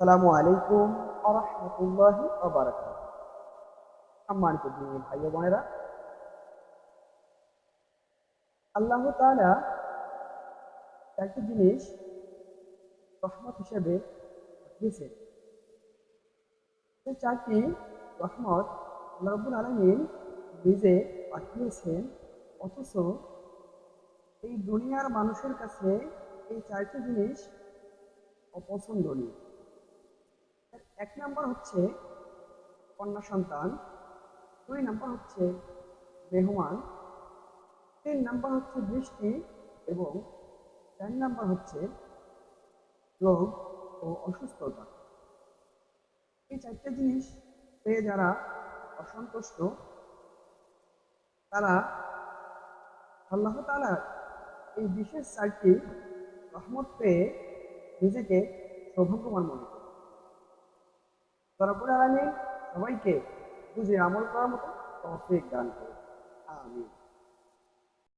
আসসালামু আলাইকুম আরহামতুল্লাহি সম্মানিত ভাই বোনেরা, আল্লাহ তাআলা চারটি জিনিস রহমত হিসেবে দিয়েছেন। এই চারটি রহমত আল্লাহ রাব্বুল নিজে পাঠিয়েছেন, অথচ এই দুনিয়ার মানুষের কাছে এই চারটি জিনিস অপছন্দনীয়। এক নাম্বার হচ্ছে কন্যা সন্তান, দুই নাম্বার হচ্ছে মেহমান, তিন নাম্বার হচ্ছে বৃষ্টি এবং চার নাম্বার হচ্ছে রোগ ও অসুস্থতা। এই চারটে জিনিস পেয়ে যারা অসন্তুষ্ট, তারা আল্লাহ তাআলা এই বিশেষ চারটি রহমত পেয়ে নিজেকে সৌভাগ্যবান মনে করে। রব্বুল আমি সবাইকে বুঝে আমল করার মতো তৌফিক দান করে আমিন।